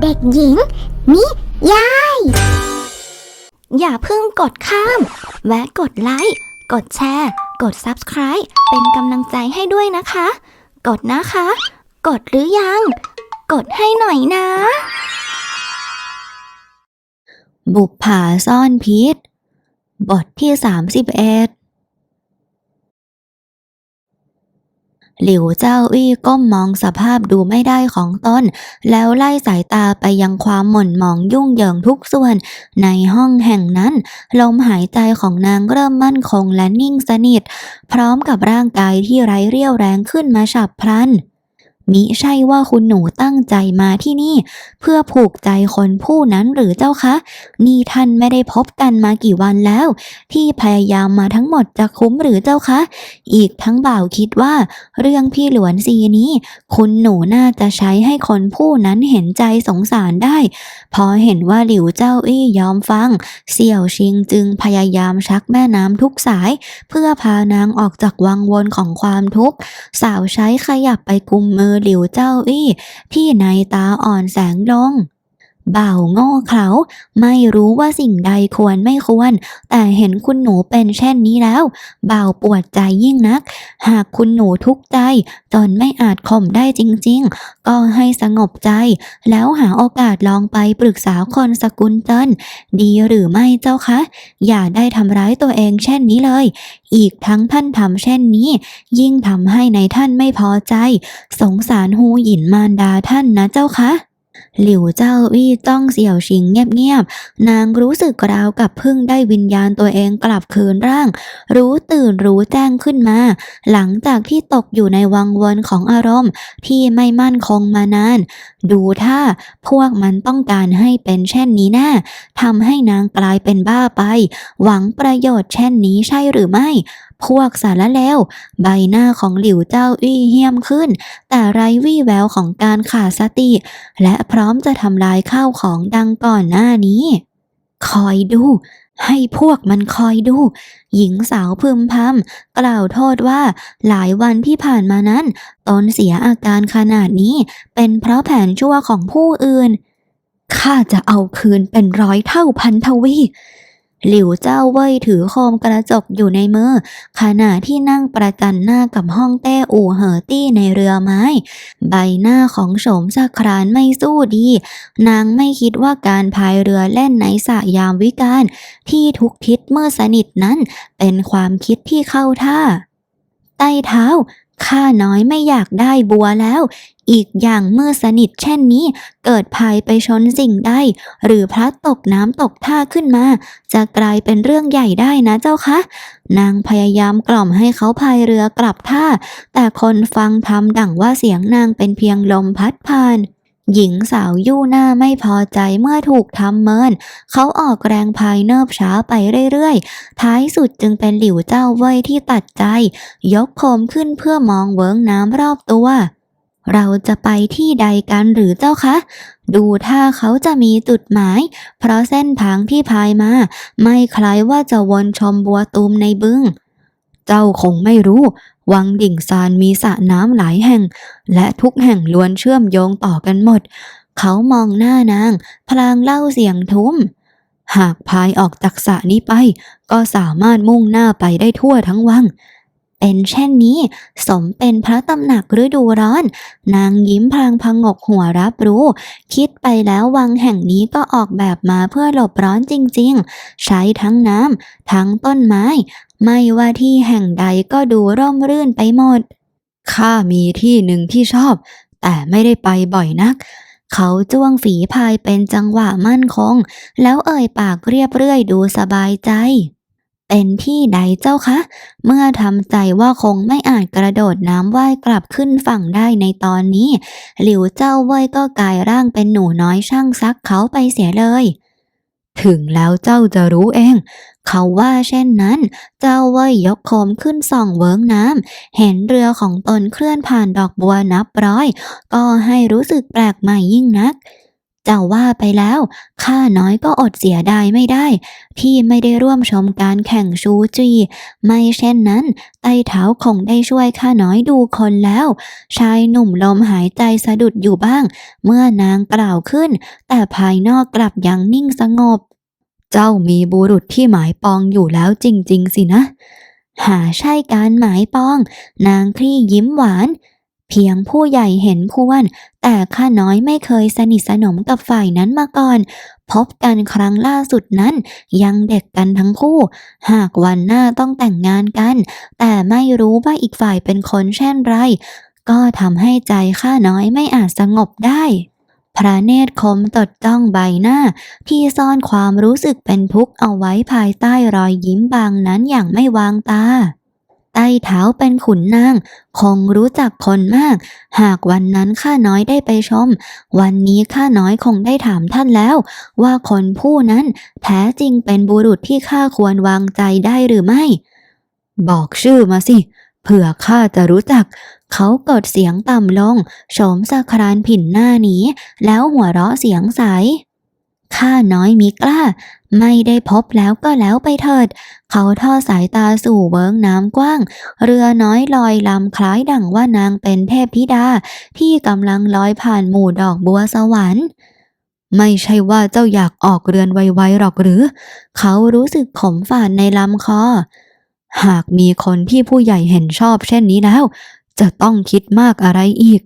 เด็กหญิง นิยาย อย่าเพิ่งกดข้าม แวะกดไลค์ กดแชร์ กด Subscribe เป็นกำลังใจให้ด้วยนะคะ กดนะคะ กดหรือยัง กดให้หน่อยนะ บุปผาซ่อนพิษ บทที่ 31 หลิวเจ้าอี้ก้มมองสภาพดูไม่ได้ของตนแล้วไล่สายตาไปยังความหม่นหมองยุ่งเหยิงทุกส่วน ในห้องแห่งนั้น ลมหายใจของนางเริ่มมั่นคงและนิ่งสนิท พร้อมกับร่างกายที่ไร้เรี่ยวแรงขึ้นมาฉับพลัน มิใช่ว่าคุณหนูตั้งใจมาที่นี่ เพื่อผูกใจคนผู้นั้นหรือเจ้าคะ นี่ท่านไม่ได้พบกันมากี่วันแล้ว ที่พยายามมาทั้งหมดจะคุ้มหรือเจ้าคะ อีกทั้งบ่าวคิดว่า เรื่องพี่หลวนซีนี้ คุณหนูน่าจะใช้ให้คนผู้นั้นเห็นใจสงสารได้ พอเห็นว่าหลิวเจ้าอี้ยอมฟัง เสี่ยวชิงจึงพยายามชักแม่น้ำทุกสาย เพื่อพานางออกจากวังวนของความทุกข์สาวใช้ขยับไปกุมมือหลิวเจ้าอี้ที่ในตาอ่อนแสงลง บ่าวโง่เขลาไม่รู้ว่าสิ่งใดควรไม่ควร แต่เห็นคุณหนูเป็นเช่นนี้แล้วบ่าวปวดใจยิ่งนัก หากคุณหนูทุกข์ใจจนไม่อาจข่มได้จริง ๆ ก็ให้สงบใจ แล้วหาโอกาสลองไปปรึกษาคนสกุลเติ้นดีหรือไม่เจ้าคะ อย่าได้ทำร้ายตัวเองเช่นนี้เลย อีกทั้งท่านทำเช่นนี้ ยิ่งทำให้ในท่านไม่พอใจ สงสารฮูหยินมารดาท่านนะเจ้าคะ หลิวเจ้าอี้จ้องเสี่ยวชิงเงียบๆ นางรู้สึกราวกับพิ่งได้วิญญาณตัวเองกลับคืนร่าง รู้ตื่นรู้แจ้งขึ้นมา หลังจากที่ตกอยู่ในวังวนของอารมณ์ ที่ไม่มั่นคงมานาน ดูท่าพวกมันต้องการให้เป็นเช่นนี้แน่ทำให้นางกลายเป็นบ้าไป หวังประโยชน์เช่นนี้ใช่หรือไม่ พวกสารเลวใบหน้าของหลิวเจ้าอี้เหี่ยมขึ้น แต่ไร้วี่แววของการขาดสติ และพร้อมจะทำลายข้าวของดังก่อนหน้านี้ คอยดู ให้พวกมันคอยดู หญิงสาวพึมพำกล่าวโทษว่าหลายวันที่ผ่านมานั้น ตนเสียอาการขนาดนี้ เป็นเพราะแผนชั่วของผู้อื่นข้าจะเอาคืนเป็นร้อยเท่าพันทวี หลิวเจ้าเว่ยถือโคมกระจกอยู่ในมือ ขณะที่นั่งประจันหน้ากับห้องเต้อู่เหอตี้ในเรือไม้ ใบหน้าของโสมสะครานไม่สู้ดี นางไม่คิดว่าการพายเรือเล่นในสระยามวิกาลที่ทุกทิศเมื่อสนิทนั้น เป็นความคิดที่เข้าท่า ใต้เท้า ข้าน้อยไม่อยากได้บัวแล้ว อีกอย่างเมื่อสนิทเช่นนี้ เกิดภายไปชนสิ่งใดหรือพระตกน้ำตกท่าขึ้นมา จะกลายเป็นเรื่องใหญ่ได้นะเจ้าคะ นางพยายามกล่อมให้เขาพายเรือกลับท่า แต่คนฟังทำดั่งว่าเสียงนางเป็นเพียงลมพัดผ่าน หญิงสาวยู่หน้าไม่พอใจเมื่อถูกทำเมิน เขาออกแรงพายเนิบช้าไปเรื่อยๆ ท้ายสุดจึงเป็นหลิวเจ้าเว่ยที่ตัดใจ ยกโคมขึ้นเพื่อมองเวิงน้ำรอบตัว เราจะไปที่ใดกันหรือเจ้าคะ ดูท่าเขาจะมีจุดหมาย เพราะเส้นทางที่พายมา ไม่คล้ายว่าจะวนชมบัวตูมในบึง เจ้าคงไม่รู้ วังดิ่งซานมีสระน้ำหลายแห่ง และทุกแห่งล้วนเชื่อมโยงต่อกันหมด เขามองหน้านาง พลางเล่าเสียงทุ้ม หากพายออกจากสระนี้ไป ก็สามารถมุ่งหน้าไปได้ทั่วทั้งวัง เป็นเช่นนี้ สมเป็นพระตำหนักฤดูร้อน นางยิ้มพลางพงกหัวรับรู้ คิดไปแล้ววังแห่งนี้ก็ออกแบบมาเพื่อหลบร้อนจริงๆ ใช้ทั้งน้ำทั้งต้นไม้ ไม่ว่าที่แห่งใดก็ดูร่มรื่นไปหมด ข้ามีที่หนึ่งที่ชอบ แต่ไม่ได้ไปบ่อยนักเขาจ้วงฝีพายเป็นจังหวะมั่นคง แล้วเอ่ยปากเรียบเรื่อยดูสบายใจ เป็นที่ใดเจ้าคะ เมื่อทำใจว่าคงไม่อาจกระโดดน้ำว่ายกลับขึ้นฝั่งได้ในตอนนี้ หลิวเจ้าเว่ยก็กลายร่างเป็นหนูน้อยช่างซักเขาไปเสียเลย ถึงแล้วเจ้าจะรู้เอง เขาว่าเช่นนั้น เจ้าเว่ยยกโคมขึ้นส่องเวิ้งน้ำเห็นเรือของตนเคลื่อนผ่านดอกบัวนับร้อย ก็ให้รู้สึกแปลกใหม่ยิ่งนัก จะว่าไปแล้วข้าน้อยก็อดเสียดายไม่ได้ ที่ไม่ได้ร่วมชมการแข่งชูจี ไม่เช่นนั้น ไต้เท้าคงได้ช่วยข้าน้อยดูคนแล้ว ชายหนุ่มลมหายใจสะดุดอยู่บ้าง เมื่อนางกล่าวขึ้น แต่ภายนอกกลับยังนิ่งสงบ เจ้ามีบุรุษที่หมายปองอยู่แล้วจริง ๆ สินะ หาใช่การหมายปอง นางคลี่ยิ้มหวาน เพียงผู้ใหญ่เห็นควร แต่ข้าน้อยไม่เคยสนิทสนมกับฝ่ายนั้นมาก่อน พบกันครั้งล่าสุดนั้น ยังเด็กกันทั้งคู่ หากวันหน้าต้องแต่งงานกัน แต่ไม่รู้ว่าอีกฝ่ายเป็นคนเช่นไร ก็ทำให้ใจข้าน้อยไม่อาจสงบได้พระเนตรคมตดจ้องใบหน้า ที่ซ่อนความรู้สึกเป็นทุกข์เอาไว้ภายใต้รอยยิ้มบางนั้นอย่างไม่วางตา ใต้เท้าเป็นขุนนาง คงรู้จักคนมาก หากวันนั้นข้าน้อยได้ไปชม วันนี้ข้าน้อยคงได้ถามท่านแล้ว ว่าคนผู้นั้นแท้จริงเป็นบุรุษที่ข้าควรวางใจได้หรือไม่ บอกชื่อมาสิ เผื่อข้าจะรู้จัก เขากดเสียงต่ำลงโฉมสะครานผินหน้าหนีแล้วหัวเราะเสียงใส ข้าน้อยมิกล้า ไม่ได้พบแล้วก็แล้วไปเถิด เขาทอดสายตาสู่เวิ้งน้ำกว้าง เรือน้อยลอยลำคล้ายดั่งว่านางเป็นเทพธิดา ที่กำลังลอยผ่านหมู่ดอกบัวสวรรค์ไม่ใช่ว่าเจ้าอยากออกเรือนไวๆหรอกหรือ เขารู้สึกขมฝาดในลำคอ หากมีคนที่ผู้ใหญ่เห็นชอบเช่นนี้แล้ว จะต้องคิดมากอะไรอีก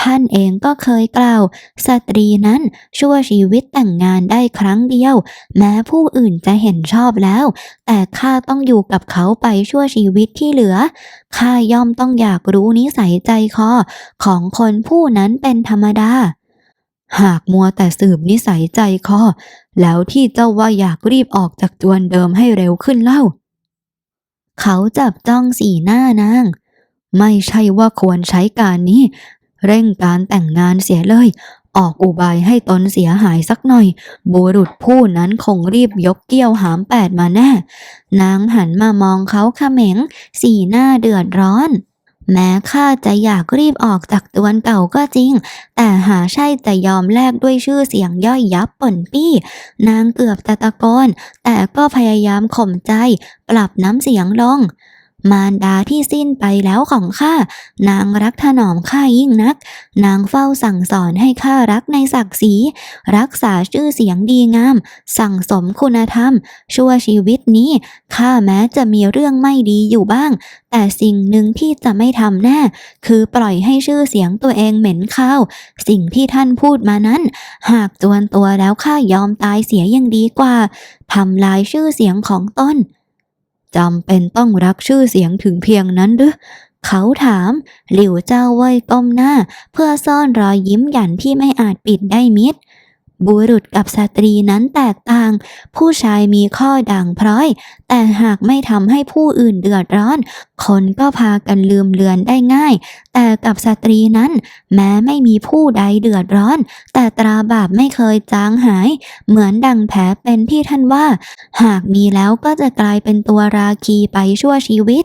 ท่านเองก็เคยกล่าว สตรีนั้นชั่วชีวิตแต่งงานได้ครั้งเดียว แม้ผู้อื่นจะเห็นชอบแล้ว แต่ข้าต้องอยู่กับเขาไปชั่วชีวิตที่เหลือข้าย่อมต้องอยากรู้นิสัยใจคอของคนผู้นั้นเป็นธรรมดา หากมัวแต่สืบนิสัยใจคอแล้วที่เจ้าว่าอยากรีบออกจากจวนเดิมให้เร็วขึ้นเล่า เขาจับจ้องสีหน้านางไม่ใช่ว่าควรใช้การนี้ เร่งการแต่งงานเสียเลย ออกอุบายให้ตนเสียหายสักหน่อย บุรุษผู้นั้นคงรีบยกเกี้ยวหามแปดมาแน่ นางหันมามองเขาเขม็ง สีหน้าเดือดร้อน แม้ข้าจะอยากรีบออกจากตวนเก่าก็จริง แต่หาใช่จะยอมแลกด้วยชื่อเสียงย่อยยับป่นปี้ นางเกือบจะตะโกนแต่ก็พยายามข่มใจ ปรับน้ำเสียงลง มารดาที่สิ้นไปแล้วของข้า นางรักถนอมข้ายิ่งนัก นางเฝ้าสั่งสอนให้ข้ารักในศักดิ์ศรี รักษาชื่อเสียงดีงาม สั่งสมคุณธรรม ชั่วชีวิตนี้ ข้าแม้จะมีเรื่องไม่ดีอยู่บ้าง แต่สิ่งหนึ่งที่จะไม่ทำแน่ คือปล่อยให้ชื่อเสียงตัวเองเหม็นข้าว สิ่งที่ท่านพูดมานั้น หากจวนตัวแล้วข้ายอมตายเสียยังดีกว่าทำลายชื่อเสียงของตน จำเป็นต้องรักชื่อเสียงถึงเพียงนั้นหรือเขาถาม หลิวเจ้าเว่ยก้มหน้า เพื่อซ่อนรอยยิ้มหยันที่ไม่อาจปิดได้มิดบุรุษกับสตรีนั้นแตกต่าง ผู้ชายมีข้อด่างพร้อยแต่หากไม่ทำให้ผู้อื่นเดือดร้อน คนก็พากันลืมเลือนได้ง่าย แต่กับสตรีนั้น แม้ไม่มีผู้ใดเดือดร้อน แต่ตราบาปไม่เคยจางหาย เหมือนดังแผลเป็นที่ท่านว่า หากมีแล้วก็จะกลายเป็นตัวราคีไปชั่วชีวิต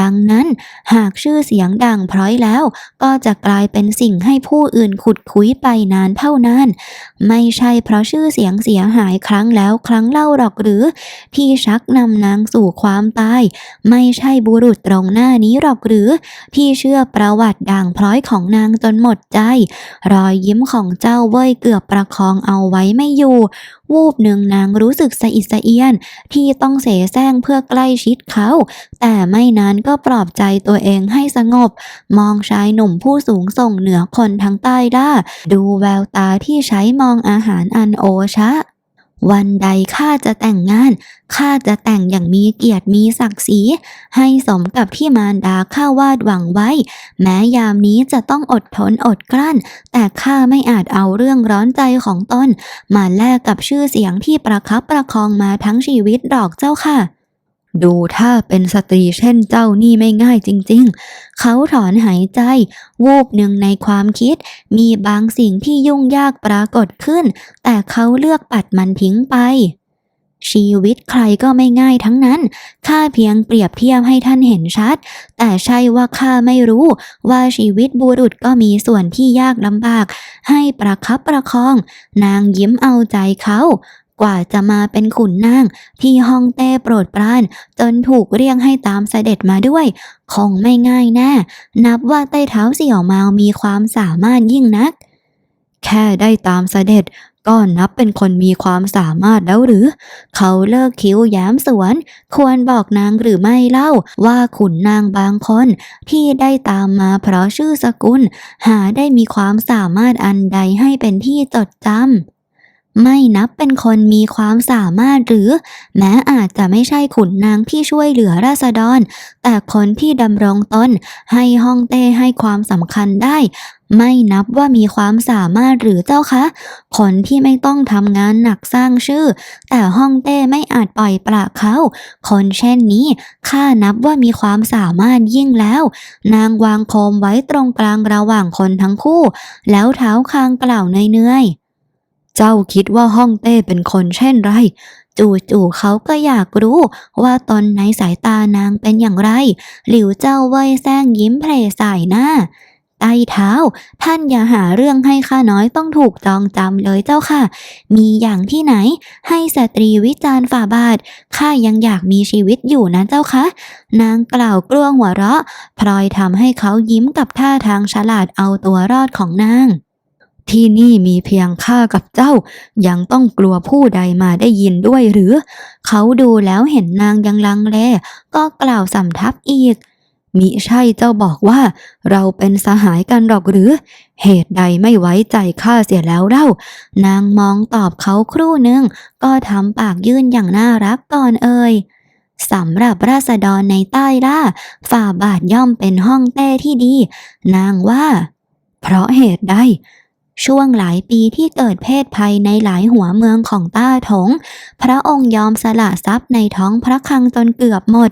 ดังนั้น หากชื่อเสียงดังพร้อยแล้ว ก็จะกลายเป็นสิ่งให้ผู้อื่นขุดคุยไปนานเท่านานไม่ใช่เพราะชื่อเสียงเสียหายครั้งแล้วครั้งเล่าหรอกหรือ ที่ชักนำนางสู่ความตาย ไม่ใช่บุรุษตรงหน้านี้หรอกหรือ ที่เชื่อประวัติด่างพร้อยของนางจนหมดใจ รอยยิ้มของเจ้าเว่ยเกือบประคองเอาไว้ไม่อยู่ วูบหนึ่งนางรู้สึกสะอิดสะเอียน ที่ต้องเสแสร้งเพื่อใกล้ชิดเขา แต่ไม่นานก็ปลอบใจตัวเองให้สงบ มองชายหนุ่มผู้สูงส่งเหนือคนทั้งใต้ล่าดูแววตาที่ใช้มองอาหารอันโอชะ วันใดข้าจะแต่งงาน ข้าจะแต่งอย่างมีเกียรติมีศักดิ์ศรี ให้สมกับที่มารดาข้าวาดหวังไว้ แม้ยามนี้จะต้องอดทนอดกลั้น แต่ข้าไม่อาจเอาเรื่องร้อนใจของตนมาแลกกับชื่อเสียงที่ประคับประคองมาทั้งชีวิตดอกเจ้าค่ะ ดูถ้าเป็นสตรีเช่นเจ้านี่ไม่ง่ายจริงๆ เขาถอนหายใจ วูบหนึ่งในความคิด มีบางสิ่งที่ยุ่งยากปรากฏขึ้น แต่เขาเลือกปัดมันทิ้งไป ชีวิตใครก็ไม่ง่ายทั้งนั้น ข้าเพียงเปรียบเทียบให้ท่านเห็นชัด แต่ใช่ว่าข้าไม่รู้ว่าชีวิตบุรุษก็มีส่วนที่ยากลำบาก ให้ประคับประคอง นางยิ้มเอาใจเขา กว่าจะมาเป็นขุนนางที่ฮ่องเต้โปรดปราน จนถูกเรียกให้ตามเสด็จมาด้วย คงไม่ง่ายแน่ นับว่าใต้เท้าเสี่ยวเมามีความสามารถยิ่งนัก แค่ได้ตามเสด็จก็นับเป็นคนมีความสามารถแล้วหรือ เขาเลิกคิ้วแย้มสวน ควรบอกนางหรือไม่เล่าว่าขุนนางบางคน ที่ได้ตามมาเพราะชื่อสกุล หาได้มีความสามารถอันใดให้เป็นที่จดจำ ไม่นับเป็นคนมีความสามารถหรือ แม้อาจจะไม่ใช่ขุนนางที่ช่วยเหลือราษฎร แต่คนที่ดำรงตนให้ฮ่องเต้ให้ความสำคัญได้ ไม่นับว่ามีความสามารถหรือเจ้าคะคนที่ไม่ต้องทำงานหนักสร้างชื่อ แต่ฮ่องเต้ไม่อาจปล่อยปละเขาคนเช่นนี้ข้านับว่ามีความสามารถยิ่งแล้ว นางวางโคมไว้ตรงกลางระหว่างคนทั้งคู่ แล้วเท้าคางกล่าวเนื่อยๆ เจ้าคิดว่าฮ่องเต้เป็นคนเช่นไร จู่ๆเขาก็อยากรู้ว่าตอนในสายตานางเป็นอย่างไร หลิวเจ้าเว่ยแซงยิ้มเพลสายหน้าใต้เท้า ท่านอย่าหาเรื่องให้ข้าน้อยต้องถูกจองจำเลยเจ้าค่ะ มีอย่างที่ไหน ให้สตรีวิจารณ์ฝ่าบาทข้ายังอยากมีชีวิตอยู่นะเจ้าคะนางกล่าวกลัวหัวเราะ พลอยทำให้เขายิ้มกับท่าทางฉลาดเอาตัวรอดของนาง ที่นี่มีเพียงข้ากับเจ้า ยังต้องกลัวผู้ใดมาได้ยินด้วยหรือ เขาดูแล้วเห็นนางยังลังเลก็กล่าวสำทับอีก มิใช่เจ้าบอกว่า เราเป็นสหายกันหรอกหรือ เหตุใดไม่ไว้ใจข้าเสียแล้วเล่า นางมองตอบเขาครู่หนึ่งก็ทำปากยื่นอย่างน่ารักก่อนเอ่ยสำหรับราษฎรในใต้ล่าฝ่าบาทย่อมเป็นห้องเต้ที่ดี นางว่า เพราะเหตุใด ช่วงหลายปีที่เกิดเพศภัยในหลายหัวเมืองของต้าถง พระองค์ยอมสละทรัพย์ในท้องพระคลังจนเกือบหมด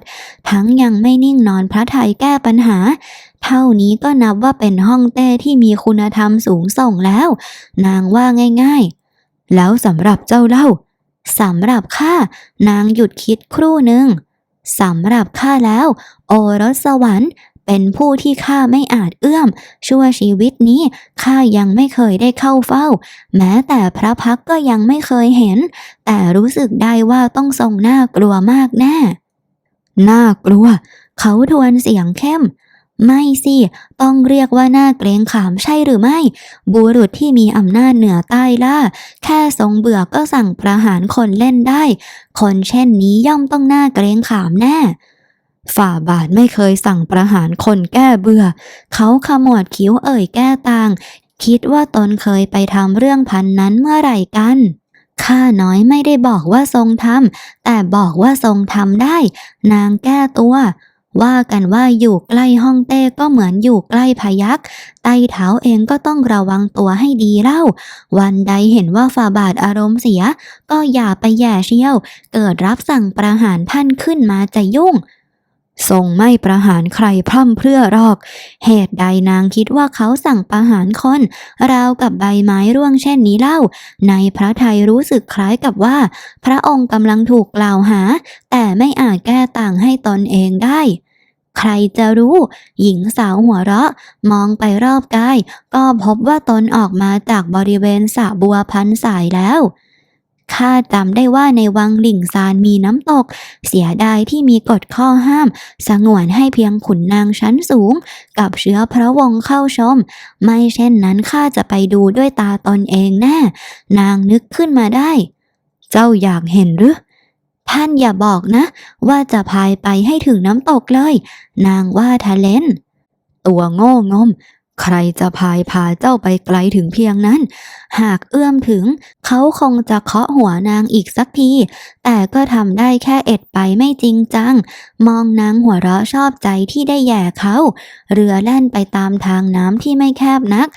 ทั้งยังไม่นิ่งนอนพระทัยแก้ปัญหา เท่านี้ก็นับว่าเป็นห้องเต้ที่มีคุณธรรมสูงส่งแล้ว นางว่าง่ายๆ แล้วสำหรับเจ้าเล่าสำหรับข้านางหยุดคิดครู่หนึ่งสำหรับข้าแล้ว โอรสสวรรค์เป็นผู้ที่ข้าไม่อาจเอื้อม ชั่วชีวิตนี้ข้ายังไม่เคยได้เข้าเฝ้า แม้แต่พระพักก็ยังไม่เคยเห็น แต่รู้สึกได้ว่าต้องทรงน่ากลัวมากแน่น่ากลัว เขาทวนเสียงเข้ม ไม่สิ ต้องเรียกว่าน่าเกรงขามใช่หรือไม่ บุรุษที่มีอำนาจเหนือใต้ล่า แค่ทรงเบื่อก็สั่งประหารคนเล่นได้ คนเช่นนี้ย่อมต้องน่าเกรงขามแน่ ฝ่าบาทไม่เคยสั่งประหารคนแก้เบื่อ เขาขมวดคิ้วเอ่ยแก้ต่าง คิดว่าตนเคยไปทำเรื่องพันนั้นเมื่อไหร่กันข้าน้อยไม่ได้บอกว่าทรงทำแต่บอกว่าทรงทำได้ นางแก้ตัว ว่ากันว่าอยู่ใกล้ห้องเต้ก็เหมือนอยู่ใกล้พยักไต้เท้าเองก็ต้องระวังตัวให้ดีเล่า วันใดเห็นว่าฝ่าบาทอารมณ์เสีย ก็อย่าไปแย่เชี่ยว เกิดรับสั่งประหารท่านขึ้นมาจะยุ่ง ทรงไม่ประหารใครพร่ำเพื่อรอก เหตุใดนางคิดว่าเขาสั่งประหารคน ราวกับใบไม้ร่วงเช่นนี้เล่า ในพระไทยรู้สึกคล้ายกับว่า พระองค์กำลังถูกกล่าวหา แต่ไม่อาจแก้ต่างให้ตนเองได้ใครจะรู้ หญิงสาวหัวเราะ มองไปรอบกาย ก็พบว่าตนออกมาจากบริเวณสระบัวพันสายแล้ว ข้าจำได้ว่าในวังหลิ่งซานมีน้ำตก เสียดายที่มีกฎข้อห้าม สงวนให้เพียงขุนนางชั้นสูง กับเชื้อพระวงศ์เข้าชม ไม่เช่นนั้นข้าจะไปดูด้วยตาตนเองแน่ นางนึกขึ้นมาได้ เจ้าอยากเห็นหรือท่านอย่าบอกนะ ว่าจะพายไปให้ถึงน้ำตกเลย นางว่าทะเลนตัวโง่งม ใครจะพายพาเจ้าไปไกลถึงเพียงนั้น หากเอื้อมถึง เขาคงจะเคาะหัวนางอีกสักที แต่ก็ทำได้แค่เอ็ดไปไม่จริงจัง มองนางหัวเราะชอบใจที่ได้แย่เขา เรือแล่นไปตามทางน้ำที่ไม่แคบนัก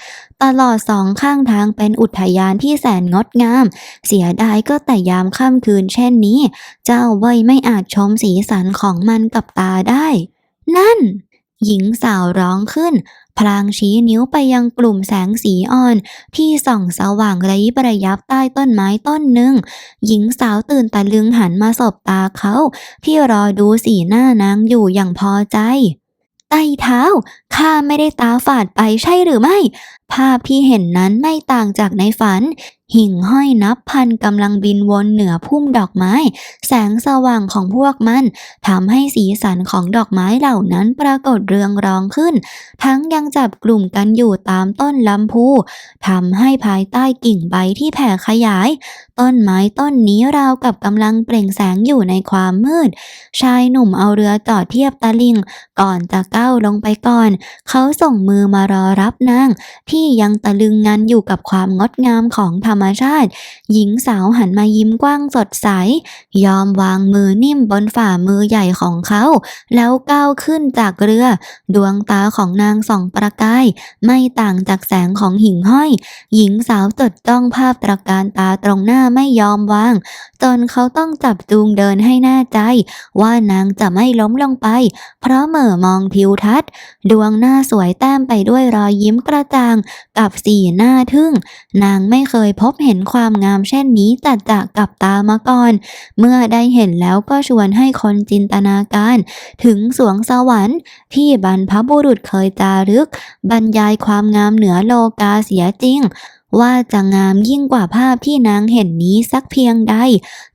ตลอดสองข้างทางเป็นอุทยานที่แสนงดงาม เสียดายก็แต่ยามค่ำคืนเช่นนี้ เจ้าเว่ยไม่อาจชมสีสันของมันกับตาได้ นั่นหญิงสาวร้องขึ้น พลางชี้นิ้วไปยังกลุ่มแสงสีอ่อน ที่ส่องสว่างระยิบระยับใต้ต้นไม้ต้นหนึ่ง หญิงสาวตื่นตะลึงหันมาสบตาเขา ที่รอดูสีหน้านางอยู่อย่างพอใจไต้เท้า ข้าไม่ได้ตาฝาดไปใช่หรือไม่ ภาพที่เห็นนั้นไม่ต่างจากในฝัน หิ่งห้อยนับพันกำลังบินวนเหนือพุ่มดอกไม้ แสงสว่างของพวกมันทำให้สีสันของดอกไม้เหล่านั้นปรากฏเรืองรองขึ้น ทั้งยังจับกลุ่มกันอยู่ตามต้นลำพูทำให้ภายใต้กิ่งใบที่แผ่ขยาย ต้นไม้ต้นนี้ราวกับกำลังเปล่งแสงอยู่ในความมืด ชายหนุ่มเอาเรือจอดเทียบตะลิง ก่อนจะก้าวลงไปก่อน เขาส่งมือมารอรับนางที่ยังตะลึงงันอยู่กับความงดงามของธรรมชาติ หญิงสาวหันมายิ้มกว้างสดใส ยอมวางมือนิ่มบนฝ่ามือใหญ่ของเขา แล้วก้าวขึ้นจากเรือ ดวงตาของนางส่องประกาย ไม่ต่างจากแสงของหิ่งห้อย หญิงสาวจดจ้องภาพตระการตาตรงหน้าไม่ยอมวาง จนเขาต้องจับจูงเดินให้แน่ใจ ว่านางจะไม่ล้มลงไป เพราะเหม่อมองทิวทัศน์ ดวงหน้าสวยแต้มไปด้วยรอยยิ้มกระจ่างกับสีหน้าทึ่ง นางไม่เคยพบเห็นความงามเช่นนี้จัดจะกับตามาก่อน เมื่อได้เห็นแล้วก็ชวนให้คนจินตนาการ ถึงสวงสวรรค์ ที่บรรพบุรุษเคยจารึก บรรยายความงามเหนือโลกาเสียจริงว่าจะงามยิ่งกว่าภาพที่นางเห็นนี้สักเพียงใด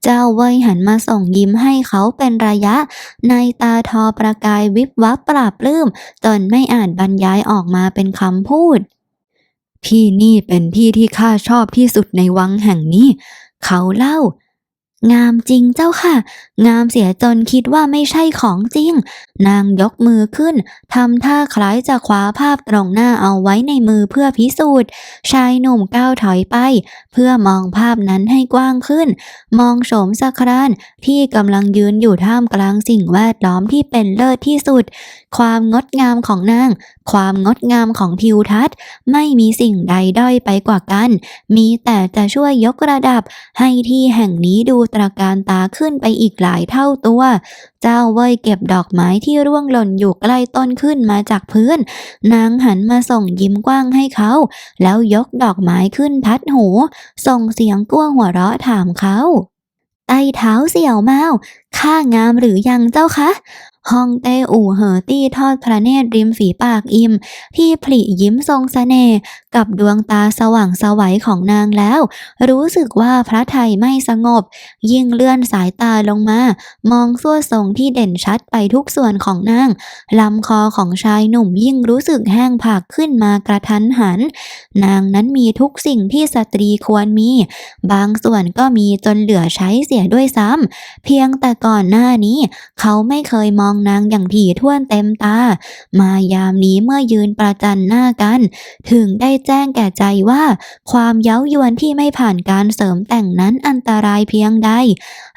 เจ้าเว่ยหันมาส่งยิ้มให้เขาเป็นระยะ ในตาทอประกายวิบวับปราบปลื้มจนไม่อาจบรรยายออกมาเป็นคำพูด ที่นี่เป็นที่ที่ข้าชอบที่สุดในวังแห่งนี้ เขาเล่า งามจริงเจ้าค่ะ งามเสียจนคิดว่าไม่ใช่ของจริง นางยกมือขึ้นทำท่าคล้ายจะคว้าภาพตรงหน้าเอาไว้ในมือเพื่อพิสูจน์ ชายหนุ่มก้าวถอยไป เพื่อมองภาพนั้นให้กว้างขึ้น มองโฉมสะครานที่กำลังยืนอยู่ท่ามกลางสิ่งแวดล้อมที่เป็นเลิศที่สุด ความงดงามของนาง ความงดงามของทิวทัศน์ ไม่มีสิ่งใดด้อยไปกว่ากัน มีแต่จะช่วยยกระดับให้ที่แห่งนี้ดูตระการตาขึ้นไปอีกหลายเท่าตัว เจ้าเว่ยเก็บดอกไม้ที่ร่วงหล่นอยู่ใกล้ต้นขึ้นมาจากพื้น นางหันมาส่งยิ้มกว้างให้เขา แล้วยกดอกไม้ขึ้นพัดหู ส่งเสียงกั้วหัวเราะถามเขาไต้เท้าเสี่ยวเมาข้างามหรือยังเจ้าคะ ฮ่องเต้อู่เหอตี้ทอดพระเนตรริมฝีปากอิ่ม ที่ผลิยิ้มทรงสเสน่ห์กับดวงตาสว่างสวัยของนางแล้ว รู้สึกว่าพระไทยไม่สงบ ยิ่งเลื่อนสายตาลงมา มองส่วทรงที่เด่นชัดไปทุกส่วนของนางลำคอของชายหนุ่มยิ่งรู้สึกแห้งผากขึ้นมากระทันหัน นางนั้นมีทุกสิ่งที่สตรีควรมี บางส่วนก็มีจนเหลือใช้เสียด้วยซ้ำเพียงแต่ก่อนหน้านี้ เขาไม่เคยมองนางอย่างถี่ถ้วนเต็มตา มายามนี้เมื่อยืนประจันหน้ากัน ถึงได้แจ้งแก่ใจว่า ความเย้ายวนที่ไม่ผ่านการเสริมแต่งนั้นอันตรายเพียงใด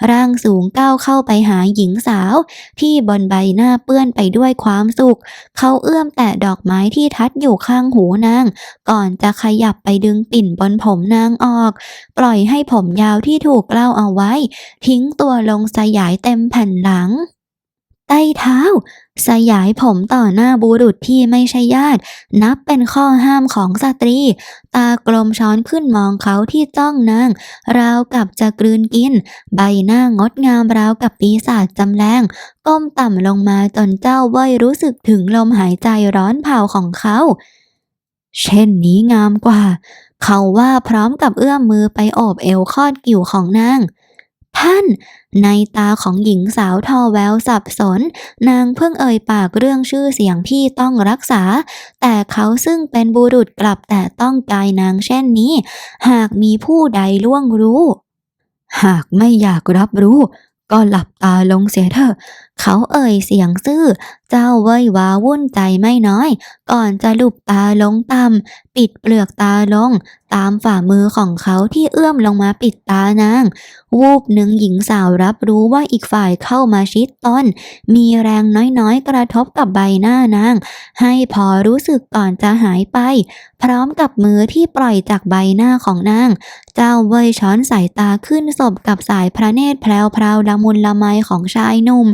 ร่างสูงก้าวเข้าไปหาหญิงสาว ที่บนใบหน้าเปื้อนไปด้วยความสุข เขาเอื้อมแตะดอกไม้ที่ทัดอยู่ข้างหูนาง ก่อนจะขยับไปดึงปิ่นบนผมนางออก ปล่อยให้ผมยาวที่ถูกเล้าเอาไว้ ทิ้งตัวลงสยายเต็มแผ่นหลัง ใต้เท้า สยายผมต่อหน้าบุรุษที่ไม่ใช่ญาติ นับเป็นข้อห้ามของสตรี ตากลมช้อนขึ้นมองเขาที่จ้องนาง ราวกับจะกลืนกิน ใบหน้างดงามราวกับปีศาจจำแรงก้มต่ำลงมาจนเจ้าเว้ยรู้สึกถึงลมหายใจร้อนเผาของเขา เช่นนี้งามกว่า เขาว่าพร้อมกับเอื้อมมือไปโอบเอวคอดกิ่วของนาง ท่าน ในตาของหญิงสาวทอแววสับสน นางเพิ่งเอ่ยปากเรื่องชื่อเสียงที่ต้องรักษา แต่เขาซึ่งเป็นบุรุษกลับแต่ต้องกายนางเช่นนี้ หากมีผู้ใดล่วงรู้ หากไม่อยากรับรู้ ก็หลับตาลงเสียเถอะ เขาเอ่ยเสียงซื่อ เจ้าเว้ยว้าวุ่นใจไม่น้อย ก่อนจะลุบตาลงต่ำปิดเปลือกตาลง ตามฝ่ามือของเขาที่เอื้อมลงมาปิดตานาง วูบหนึ่งหญิงสาวรับรู้ว่าอีกฝ่ายเข้ามาชิดตนมีแรงน้อยๆ กระทบกับใบหน้านาง ให้พอรู้สึกก่อนจะหายไป พร้อมกับมือที่ปล่อยจากใบหน้าของนาง เจ้าเว่ยช้อนสายตาขึ้นสบกับสายพระเนตรแพรวๆละมุนละไมของชายหนุ่ม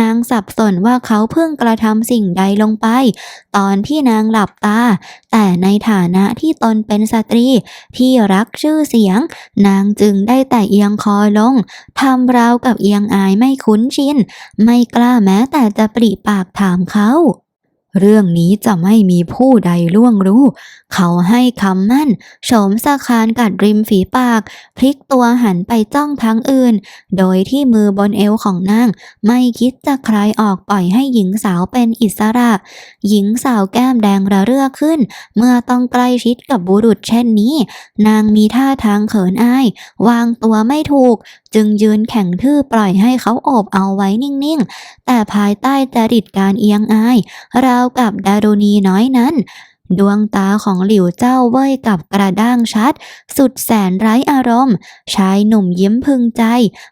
นางสับสนว่าเขาเพิ่งกระทำสิ่งใดลงไป ตอนที่นางหลับตา แต่ในฐานะที่ตนเป็นสตรีที่รักชื่อเสียง นางจึงได้แต่เอียงคอลงทำราวกับเอียงอายไม่คุ้นชิน ไม่กล้าแม้แต่จะปริปากถามเขา เรื่องนี้จะไม่มีผู้ใดล่วงรู้ เขาให้คำมั่นโฉมสะคานกัดริมฝีปาก พลิกตัวหันไปจ้องทางอื่น โดยที่มือบนเอวของนาง ไม่คิดจะคลายออกปล่อยให้หญิงสาวเป็นอิสระ หญิงสาวแก้มแดงระเรื่อขึ้น เมื่อต้องใกล้ชิดกับบุรุษเช่นนี้ นางมีท่าทางเขินอาย วางตัวไม่ถูก จึงยืนแข็งทื่อปล่อยให้เขาโอบเอาไว้นิ่งๆ แต่ภายใต้จริตการเอียงอายเรากับดารุณีน้อยนั้น ดวงตาของหลิวเจ้าเว่ยกับกระด้างชัด สุดแสนไร้อารมณ์ ชายหนุ่มยิ้มพึงใจ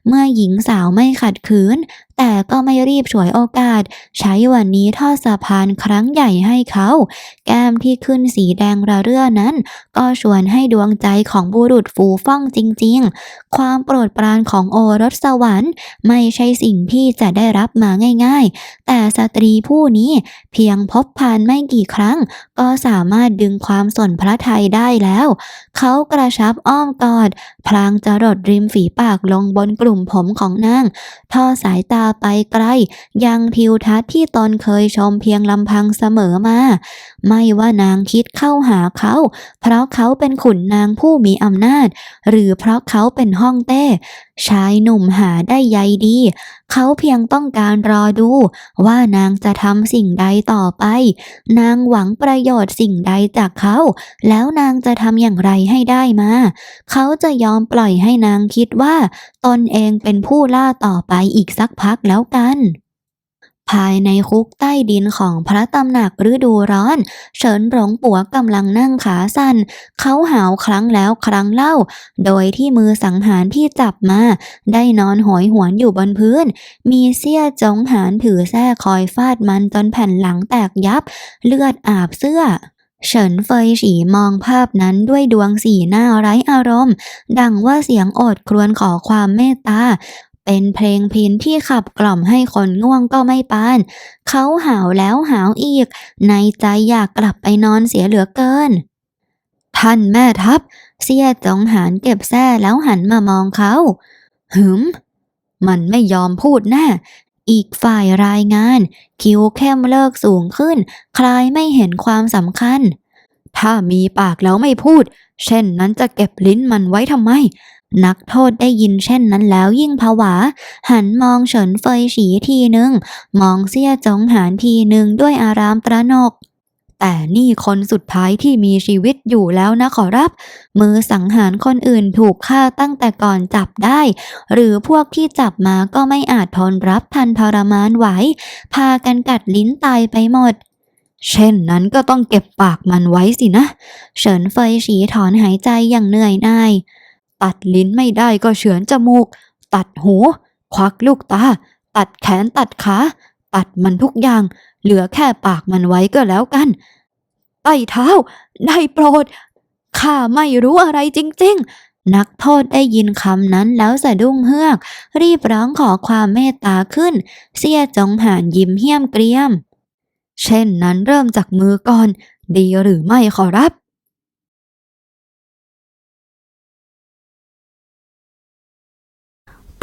เมื่อหญิงสาวไม่ขัดขืนแต่ก็ไม่รีบฉวยโอกาส ใช้วันนี้ทอดสะพานครั้งใหญ่ให้เขา แก้มที่ขึ้นสีแดงระเรื่อนั้น ก็ชวนให้ดวงใจของบุรุษฟูฟ่องจริงๆ ความโปรดปรานของโอรสสวรรค์ ไม่ใช่สิ่งที่จะได้รับมาง่ายๆ แต่สตรีผู้นี้เพียงพบผ่านไม่กี่ครั้ง ก็สามารถดึงความสนพระทัยได้แล้ว เขากระชับอ้อมกอด พลางจรดริมฝีปากลงบนกลุ่มผมของนางทอสายตาไปไกล ยังทิวทัศน์ที่ตนเคยชมเพียงลำพังเสมอมา ไม่ว่านางคิดเข้าหาเขา เพราะเขาเป็นขุนนางผู้มีอำนาจ หรือเพราะเขาเป็นห้องเต้ ชายหนุ่มหาได้ใยดี เขาเพียงต้องการรอดูว่านางจะทำสิ่งใดต่อไป นางหวังประโยชน์สิ่งใดจากเขา แล้วนางจะทำอย่างไรให้ได้มา เขาจะยอมปล่อยให้นางคิดว่า ตนเองเป็นผู้ล่าต่อไปอีกสักพักแล้วกัน ภายในคุกใต้ดินของพระตำหนักฤดูร้อน เฉินหลงปัวกำลังนั่งขาสั่น เขาหาวครั้งแล้วครั้งเล่า โดยที่มือสังหารที่จับมา ได้นอนหอยหวนอยู่บนพื้น มีเสี้ยจงหานถือแส้คอยฟาดมันจนแผ่นหลังแตกยับ เลือดอาบเสื้อเฉินเฟยฉีมองภาพนั้นด้วยดวงสีหน้าไร้อารมณ์ ดังว่าเสียงโอดครวญขอความเมตตา เป็นเพลงพินที่ขับกล่อมให้คนง่วงก็ไม่ปาน เขาหาวแล้วหาวอีก ในใจอยากกลับไปนอนเสียเหลือเกิน ท่านแม่ทัพ เสียจงหานเก็บแส้แล้วหันมามองเขา หืม มันไม่ยอมพูดแน่อีกฝ่ายรายงาน คิ้วเข้มเลิกสูงขึ้น คลายไม่เห็นความสำคัญ ถ้ามีปากแล้วไม่พูด เช่นนั้นจะเก็บลิ้นมันไว้ทำไม นักโทษได้ยินเช่นนั้นแล้วยิ่งผวา หันมองเฉินเฟยฉีทีหนึ่ง มองเสี้ยจงหานทีหนึ่งด้วยอารามตระหนก แต่นี่คนสุดท้ายที่มีชีวิตอยู่แล้วนะขอรับ มือสังหารคนอื่นถูกฆ่าตั้งแต่ก่อนจับได้ หรือพวกที่จับมาก็ไม่อาจทนรับทันทรมานไหว พากันกัดลิ้นตายไปหมดเช่นนั้นก็ต้องเก็บปากมันไว้สินะ เฉินเฟยฉีถอนหายใจอย่างเหนื่อยหน่าย ตัดลิ้นไม่ได้ก็เฉือนจมูก ตัดหู ควักลูกตา ตัดแขนตัดขา ตัดมันทุกอย่าง เหลือแค่ปากมันไว้ก็แล้วกันไต่เท้า ได้โปรด ข้าไม่รู้อะไรจริง ๆ นักโทษได้ยินคำนั้นแล้วสะดุ้งเฮือก รีบร้องขอความเมตตาขึ้น เสียจงหานยิ้มเหี้ยมเกรียม เช่นนั้นเริ่มจากมือก่อน ดีหรือไม่ขอรับ